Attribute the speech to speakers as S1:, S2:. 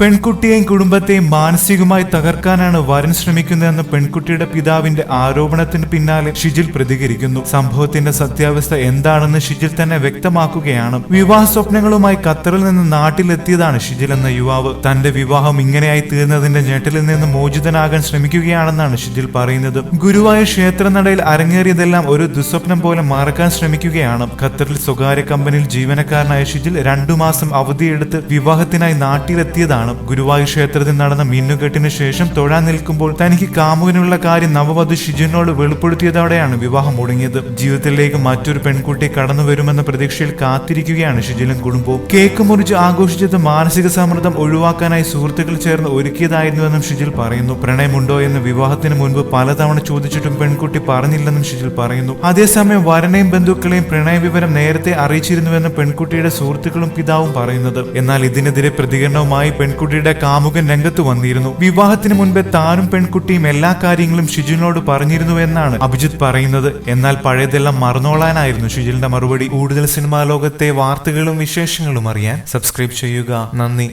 S1: പെൺകുട്ടിയെയും കുടുംബത്തെയും മാനസികമായി തകർക്കാനാണ് വരൻ ശ്രമിക്കുന്നതെന്ന് പെൺകുട്ടിയുടെ പിതാവിന്റെ ആരോപണത്തിന് പിന്നാലെ ഷിജിൽ പ്രതികരിക്കുന്നു. സംഭവത്തിന്റെ സത്യാവസ്ഥ എന്താണെന്ന് ഷിജിൽ തന്നെ വ്യക്തമാക്കുകയാണ്. വിവാഹ സ്വപ്നങ്ങളുമായി ഖത്തറിൽ നിന്ന് നാട്ടിലെത്തിയതാണ് ഷിജിൽ എന്ന യുവാവ്. തന്റെ വിവാഹം ഇങ്ങനെയായി തീർന്നതിന്റെ ഞെട്ടലിൽ നിന്ന് മോചിതനാകാൻ ശ്രമിക്കുകയാണെന്നാണ് ഷിജിൽ പറയുന്നത്. ഗുരുവായൂർ ക്ഷേത്രനടയിൽ അരങ്ങേറിയതെല്ലാം ഒരു ദുസ്വപ്നം പോലെ മറക്കാൻ ശ്രമിക്കുകയാണ്. ഖത്തറിൽ സ്വകാര്യ കമ്പനിയിൽ ജീവനക്കാരനായ ഷിജിൽ രണ്ടു മാസം അവധിയെടുത്ത് വിവാഹത്തിനായി നാട്ടിലെത്തിയതാണ് ഗുരുവായൂർ ക്ഷേത്രത്തിൽ നടന്ന മിന്നുകെട്ടിന് ശേഷം തൊഴാൻ നിൽക്കുമ്പോൾ തനിക്ക് കാമുകനുള്ള കാര്യം നവവധു ഷിജുനോട് വെളിപ്പെടുത്തിയതോടെയാണ് വിവാഹം മുടങ്ങിയത്. ജീവിതത്തിലേക്ക് മറ്റൊരു പെൺകുട്ടി കടന്നു വരുമെന്ന പ്രതീക്ഷയിൽ കാത്തിരിക്കുകയാണ് ഷിജിലും കുടുംബവും. കേക്ക് മുറിച്ച് ആഘോഷിച്ചത് മാനസിക സമ്മർദ്ദം ഒഴിവാക്കാനായി സുഹൃത്തുക്കൾ ചേർന്ന് ഒരുക്കിയതായിരുന്നുവെന്നും ഷിജിൽ പറയുന്നു. പ്രണയമുണ്ടോ എന്ന് വിവാഹത്തിന് മുൻപ് പലതവണ ചോദിച്ചിട്ടും പെൺകുട്ടി പറഞ്ഞില്ലെന്നും ഷിജിൽ പറയുന്നു. അതേസമയം വരനെയും ബന്ധുക്കളെയും പ്രണയ വിവരം നേരത്തെ അറിയിച്ചിരുന്നുവെന്ന് പെൺകുട്ടിയുടെ സുഹൃത്തുക്കളും പിതാവും പറയുന്നത്. എന്നാൽ ഇതിനെതിരെ പ്രതികരണവുമായി പെൺകുട്ടിയുടെ കാമുകൻ രംഗത്ത് വന്നിരുന്നു. വിവാഹത്തിന് മുൻപ് താനും പെൺകുട്ടിയും എല്ലാ കാര്യങ്ങളും ഷിജുനോട് പറഞ്ഞിരുന്നു എന്നാണ് അഭിജിത്ത് പറയുന്നത്. എന്നാൽ പഴയതെല്ലാം മറന്നോളാനായിരുന്നു ഷിജിലിന്റെ മറുപടി. കൂടുതൽ സിനിമാ ലോകത്തെ വാർത്തകളും വിശേഷങ്ങളും അറിയാൻ സബ്സ്ക്രൈബ് ചെയ്യുക. നന്ദി.